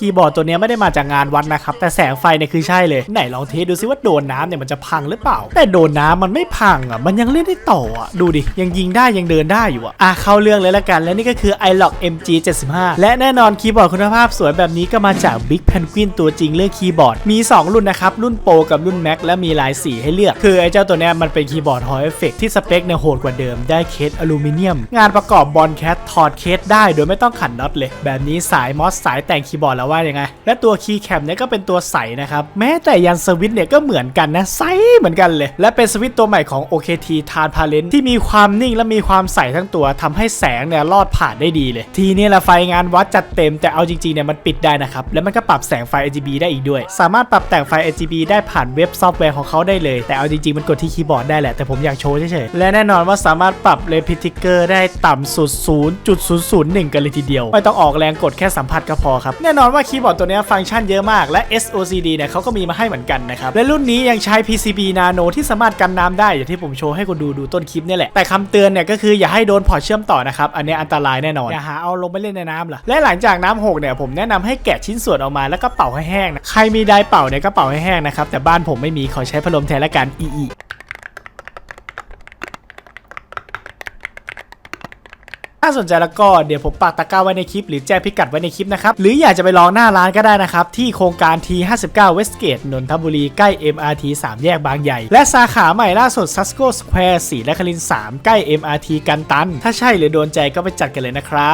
คีย์บอร์ดตัวนี้ไม่ได้มาจากงานวัดนะครับ แต่แสงไฟเนี่ยคือใช่เลย ไหนลองเทสดูซิว่าโดนน้ำเนี่ยมันจะพังหรือเปล่า แต่โดนน้ำมันไม่พังอะ มันยังเล่นได้ต่ออะ ดูดิ ยังยิงได้ยังเดินได้อยู่อะ อะเข้าเรื่องเลยละกัน และนี่ก็คือ iLock MG 75และแน่นอนคีย์บอร์ดคุณภาพสวยแบบนี้ก็มาจาก Big Penguin ตัวจริงเรื่องคีย์บอร์ด มี 2 รุ่นนะครับ รุ่นโปรกับรุ่น Max และมีหลายสีให้เลือก คือไอ้เจ้าตัวนี้มันเป็นคีย์บอร์ด Hall Effect ที่สเปคเนี่ยโหดกว่าเดิม ได้เคสอลูมิเนียม งานประกอบบอลแคทถอดเคสได้ โดยไม่ต้องขันน็อตเลย แบบนี้สายมอสสายแต่งคีย์บอร์ดแล้วว่ายังไง และตัวคีย์แคปเนี่ยก็เป็นตัวใสนะครับ แม้แต่ยันสวิตช์เนี่ยก็เหมือนกันนะใสเหมือนกันเลย และเป็นสวิตช์ตัวใหม่ของ OKT t a n p a l e n t ที่มีความนิ่งและมีความใสทั้งตัวทำให้แสงเนี่ยลอดผ่านได้ดีเลย ทีนี้ละไฟงานวัดจัดเต็มแต่เอาจริงๆเนี่ยมันปิดได้นะครับแล้วมันก็ปรับแสงไฟ RGB ได้อีกด้วย สามารถปรับแต่งไฟ RGB ได้ผ่านเว็บซอฟต์แวร์ของเขาได้เลย แต่เอาจริงๆมันกดที่คีย์บอร์ดได้แหละแต่ผมอยากโชว์เฉยๆและแน่นอนว่าสามารถปรับเลพิทิเกอร์ได้ต่ำสุด 0.001 กันเลยทีเดียว ไม่ต้องออกแรงกดแค่สัมผัสก็พอครับแน่นอนว่าคีย์บอร์ดตัวเนี้ยฟังก์ชันเยอะมากและ SOCD เนี่ยเขาก็มีมาให้เหมือนกันนะครับ และรุ่นนี้ยังใช้ PCB Nano ที่สามารถกันน้ำได้ อย่างที่ผมโชว์ให้คุณดูดูต้นคลิปเนี่ยแหละ แต่คำเตือนเนี่ยก็คืออย่าให้โดนพอร์ตเชื่อมต่อนะครับ อันเนี้ยอันตรายแน่นอน อย่าหาเอาลงไปเล่นในน้ำล่ะและหลังจากน้ำหกเนี่ยผมแนะนำให้แกะชิ้นส่วนออกมาแล้วก็เป่าให้แห้งนะใครมีไดร์เป่าเนี่ยก็เป่าให้แห้งนะครับแต่บ้านผมไม่มีขอใช้พัดลมแทนละกันอี ถ้าสนใจแล้วก็เดี๋ยวผมปักตะกร้าไว้ในคลิป หรือแจ้งพิกัดไว้ในคลิปนะครับ หรืออยากจะไปลองหน้าร้านก็ได้นะครับ ที่โครงการ T59 Westgate นนทบุรีใกล้ MRT 3 แยกบางใหญ่ และสาขาใหม่ล่าสุด Susco Square 4และคลิน 3 ใกล้ MRT กันตัน ถ้าใช่หรือโดนใจก็ไปจัดกันเลยนะครับ